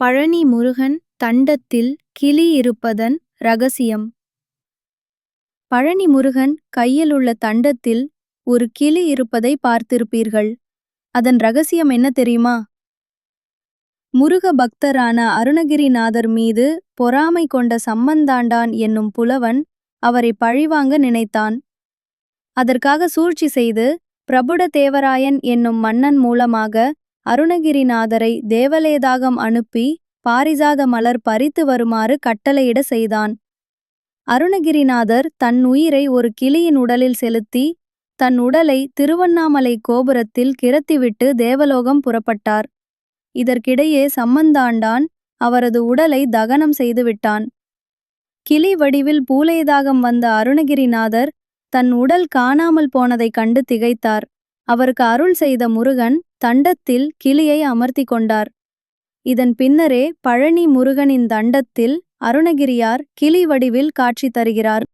பழனி முருகன் தண்டத்தில் கிளி இருப்பதன் ரகசியம் பழனி முருகன் கையில் உள்ள தண்டத்தில் ஒரு கிளி இருப்பதை பார்த்திருப்பீர்கள். அதன் ரகசியம் என்ன தெரியுமா? முருக பக்தரான அருணகிரிநாதர் மீது பொறாமை கொண்ட சம்மந்தாண்டான் என்னும் புலவன் அவரை பழிவாங்க நினைத்தான். அதற்காக சூழ்ச்சி செய்து பிரபுட தேவராயன் என்னும் மன்னன் மூலமாக அருணகிரிநாதரை தேவலேதாகம் அனுப்பி பாரிஜாத மலர் பறித்து வருமாறு கட்டளையிட செய்தான். அருணகிரிநாதர் தன் உயிரை ஒரு கிளியின் உடலில் செலுத்தி தன் உடலை திருவண்ணாமலை கோபுரத்தில் கிரத்திவிட்டு தேவலோகம் புறப்பட்டார். இதற்கிடையே சம்மந்தாண்டான் அவரது உடலை தகனம் செய்துவிட்டான். கிளி வடிவில் பூலேதாகம் வந்த அருணகிரிநாதர் தன் உடல் காணாமல் போனதைக் கண்டு திகைத்தார். அவருக்கு அருள் செய்த முருகன் தண்டத்தில் கிளியை அமர்த்தி கொண்டார் இதன் பின்னரே பழனி முருகனின் தண்டத்தில் அருணகிரியார் கிளி வடிவில் காட்சி தருகிறார்.